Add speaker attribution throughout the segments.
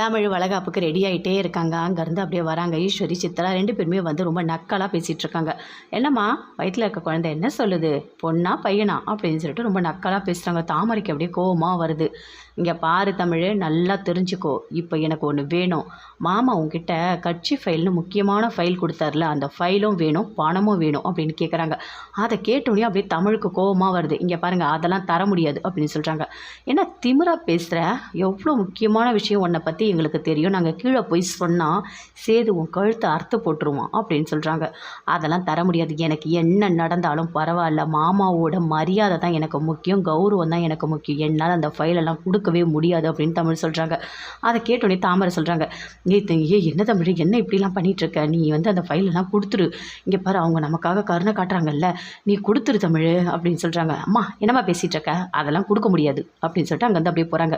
Speaker 1: Tamil வளகாப்புக்கு ready ஆகிட்டே இருக்காங்க. அங்கேருந்து அப்படியே வராங்க. ஈஸ்வரி சித்ரா ரெண்டு பேருமே வந்து ரொம்ப நக்கலாக பேசிகிட்டு இருக்காங்க. என்னம்மா வயிற்றில் இருக்க குழந்தை என்ன சொல்லுது? பொண்ணா பையனா? அப்படின்னு சொல்லிட்டு ரொம்ப நக்கலாக பேசுகிறாங்க தாமரைக்கு அப்படியே கோபமாக வருது. இங்கே பாரு தமிழ் நல்லா தெரிஞ்சுக்கோ. இப்போ எனக்கு ஒன்று வேணும். மாமா உங்ககிட்ட கட்சி ஃபைல்னு முக்கியமான ஃபைல் கொடுத்தாருல அந்த ஃபைலும் வேணும் பணமும் வேணும் அப்படின்னு கேட்குறாங்க அதை கேட்டோடனே அப்படியே தமிழுக்கு கோபமாக வருது. இங்கே பாருங்கள் அதெல்லாம் தர முடியாது அப்படின்னு சொல்கிறாங்க ஏன்னா திமிரா பேசுகிற எவ்வளோ முக்கியமான விஷயம் உன்னை பற்றி எங்களுக்கு தெரியும். நாங்கள் கீழே போய் சொன்னால் சேது உன் கழுத்தை அறுத்து போட்டுருவான் அப்படின்னு சொல்கிறாங்க அதெல்லாம் தர முடியாது. எனக்கு என்ன நடந்தாலும் பரவாயில்ல. மாமாவோட மரியாதை தான் எனக்கு முக்கியம். கௌரவம் தான் எனக்கு முக்கியம். என்னால் அந்த ஃபைலெல்லாம் கொடுக்கவே முடியாது அப்படின்னு தமிழ் சொல்கிறாங்க அதை கேட்டோடனே தாமரை சொல்கிறாங்க நீ ஏ என்ன தமிழ்? என்ன இப்படிலாம் பண்ணிகிட்ருக்க நீ வந்து அந்த ஃபைலெல்லாம் கொடுத்துரு. இங்கே பாரு அவங்க நமக்காக கருணை காட்டுறாங்கல்ல. நீ கொடுத்துரு தமிழ் அப்படின்னு சொல்கிறாங்க அம்மா என்னம்மா பேசிகிட்டு இருக்க அதெல்லாம் கொடுக்க முடியாது அப்படின்னு சொல்லிட்டு அங்கேருந்து அப்படியே போகிறாங்க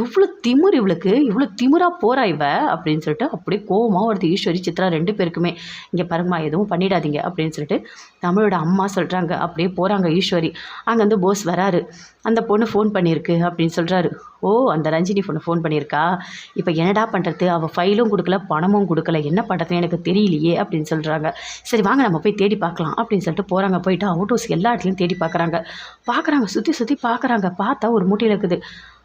Speaker 1: எவ்வளோ திமிர் இவளுக்கு. இவ்வளோ திமுறா போகிறா இவ அப்படின்னு சொல்லிட்டு அப்படியே கோவமாக வருது ஈஸ்வரி சித்ரா ரெண்டு பேருக்குமே இங்கே பாருங்கம்மா எதுவும் பண்ணிடாதீங்க அப்படின்னு சொல்லிட்டு தமிழோட அம்மா சொல்கிறாங்க அப்படியே போகிறாங்க ஈஸ்வரி. அங்கேருந்து போஸ் வராரு. அந்த பொண்ணு ஃபோன் பண்ணியிருக்கு அப்படின்னு சொல்கிறாரு ஓ அந்த ரஞ்சினி பொண்ணு ஃபோன் பண்ணியிருக்கா? இப்போ என்னடா பண்ணுறது அவள் ஃபைலும் கொடுக்கல பணமும் கொடுக்கல. என்ன பண்ணுறதுன்னு எனக்கு தெரியலையே அப்படின்னு சொல்கிறாங்க சரி வாங்க நம்ம போய் தேடி பார்க்கலாம் அப்படின்னு சொல்லிட்டு போகிறாங்க போயிட்டு அவுட் ஹவுஸ் எல்லா இடத்துலையும் தேடி பார்க்குறாங்க. பார்க்குறாங்க. சுற்றி சுற்றி பார்க்குறாங்க. பார்த்தா ஒரு மூட்டையில் இருக்குது.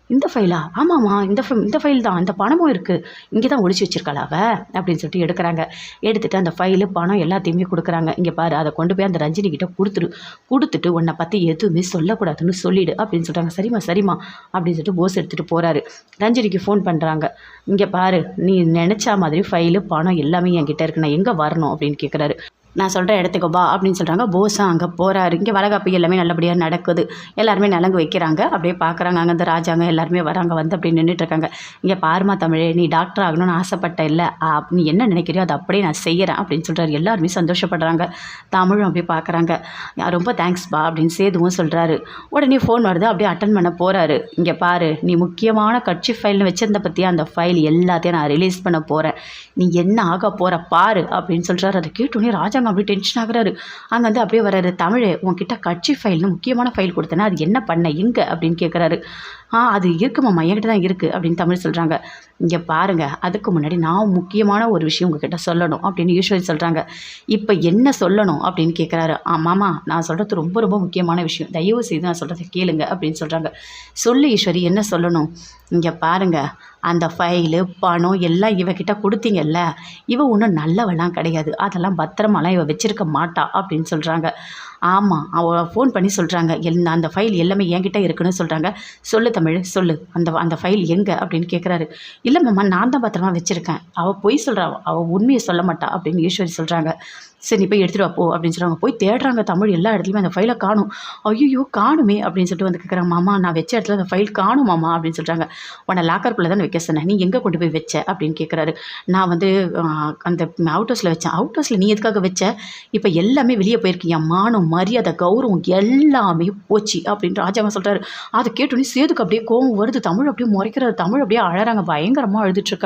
Speaker 1: இந்த ஃபைலா ஆமாம்மா இந்த ஃபை இந்த ஃபைல் தான். இந்த பணமும் இருக்குது இங்கே தான் ஒழிச்சு வச்சிருக்காளா அவ? அப்படின்னு சொல்லிட்டு எடுக்கிறாங்க. எடுத்துகிட்டு அந்த ஃபைலு பணம் எல்லாத்தையுமே கொடுக்குறாங்க. இங்கே பாரு அதை கொண்டு போய் அந்த ரஞ்சினி கிட்ட கொடுத்துரு. கொடுத்துட்டு உன்னை பற்றி எதுவுமே சொல்லக்கூடாதுன்னு சொல்லிடு அப்படின்னு சொல்கிறாங்க சரிம்மா சரிம்மா அப்படின்னு சொல்லிட்டு போஸ் எடுத்துகிட்டு போகிறாரு ரஞ்சினிக்கு ஃபோன் பண்ணுறாங்க இங்கே பாரு நீ நினச்சா மாதிரி ஃபைலு பணம் எல்லாமே என்கிட்ட இருக்கு. நான் எங்கே வரணும் அப்படின்னு கேட்குறாரு நான் சொல்கிற இடத்துக்கு வா அப்படின்னு சொல்கிறாங்க போஸும் அங்கே போகிறாரு இங்கே வளகாப்பு எல்லாமே நல்லபடியாக நடக்குது. எல்லாருமே நலங்கு வைக்கிறாங்க. அப்படியே பார்க்குறாங்க அங்கே இந்த ராஜாங்க எல்லாருமே வராங்க. வந்து அப்படியே நின்றுட்டுருக்காங்க இங்கே பாருமா தமிழே நீ டாக்டர் ஆகணும்னு ஆசைப்பட்ட இல்லை. நீ என்ன நினைக்கிறியோ அதை அப்படியே நான் செய்கிறேன் அப்படின்னு சொல்கிறாரு எல்லாருமே சந்தோஷப்படுறாங்க. தமிழும் அப்படியே பார்க்குறாங்க ரொம்ப தேங்க்ஸ்பா அப்படின்னு சேதுவும் சொல்கிறாரு உடனே ஃபோன் வருது. அப்படியே அட்டன் பண்ண போகிறாரு இங்கே பாரு நீ முக்கியமான கட்சி ஃபைல்னு வச்சிருந்த பற்றியா அந்த ஃபைல் எல்லாத்தையும் நான் ரிலீஸ் பண்ண போகிறேன் நீ என்ன ஆக போகிற பாரு அப்படின்னு சொல்கிறாரு அதை கேட்டோன்னே ராஜாங்க அப்படியே டென்ஷன் ஆகிறாரு. அங்கே வந்து அப்படியே வர்றாரு தமிழ் உன்கிட்ட கட்சி ஃபைல்னு முக்கியமான ஃபைல் கொடுத்தேன்னா அது என்ன பண்ண எங்கே? அப்படின்னு கேட்குறாரு ஆ அது இருக்குமாம்மா என்கிட்ட தான் இருக்குது அப்படின்னு தமிழ் சொல்கிறாங்க இங்கே பாருங்கள் அதுக்கு முன்னாடி நான் முக்கியமான ஒரு விஷயம் உங்ககிட்ட சொல்லணும் அப்படின்னு ஈஸ்வரி சொல்கிறாங்க இப்போ என்ன சொல்லணும்? அப்படின்னு கேட்குறாரு ஆமாம்மா நான் சொல்கிறது ரொம்ப ரொம்ப முக்கியமான விஷயம். தயவு செய்து நான் சொல்கிறத கேளுங்க அப்படின்னு சொல்கிறாங்க சொல்லு ஈஸ்வரி என்ன சொல்லணும்? இங்கே பாருங்கள் அந்த ஃபைலு பணம் எல்லாம் இவகிட்ட கொடுத்தீங்கல்ல இவ ஒன்றும் நல்லவெல்லாம் கிடையாது. அதெல்லாம் பத்திரமாலாம் இவ வச்சுருக்க மாட்டா அப்படின்னு சொல்கிறாங்க ஆமாம் அவள் ஃபோன் பண்ணி சொல்கிறாங்க என் அந்த ஃபைல் எல்லாமே என்கிட்ட இருக்குன்னு சொல்கிறாங்க சொல்லு தமிழ் சொல்லு. அந்த அந்த ஃபைல் எங்கே? அப்படின்னு கேட்குறாரு இல்லை மாமா நான் தான் பத்திரமா வச்சுருக்கேன். அவள் பொய் சொல்கிறா அவள் உண்மையை சொல்ல மாட்டா அப்படின்னு ஈஸ்வரி சொல்கிறாங்க சரி நீ போய் எடுத்துகிட்டு வா போ அப்படின்னு சொல்கிறாங்க போய் தேடுறாங்க தமிழ் எல்லா இடத்துலையுமே அந்த ஃபைலை காணும். ஐயோ காணுமே அப்படின்னு சொல்லிட்டு வந்து கேட்குறாங்க மாமா நான் வச்ச இடத்துல அந்த ஃபைல் காணும் மாமா அப்படின்னு சொல்கிறாங்க உன்னை லாக்கர்க்குள்ளே தான் வைக்க சொன்னேன். நீ எங்கே கொண்டு போய் வச்ச? அப்படின்னு கேட்குறாரு நான் வந்து அந்த அவுட் ஹவுஸில் வச்சேன். அவுட் ஹவுஸில் நீ எதுக்காக வச்ச? இப்போ எல்லாமே வெளியே போயிருக்கீங்க மானம் மரியாதை கௌரவம் எல்லாமே போச்சு அப்படின்னு ராஜாவன் சொல்கிறாரு அதை கேட்டோன்னே சேதுக்கு அப்படியே கோவம் வருது. தமிழ் அப்படியே முறைக்கிறாரு. தமிழ் அப்படியே அழகிறாங்க பயங்கரமாக அழுதுட்ருக்காங்க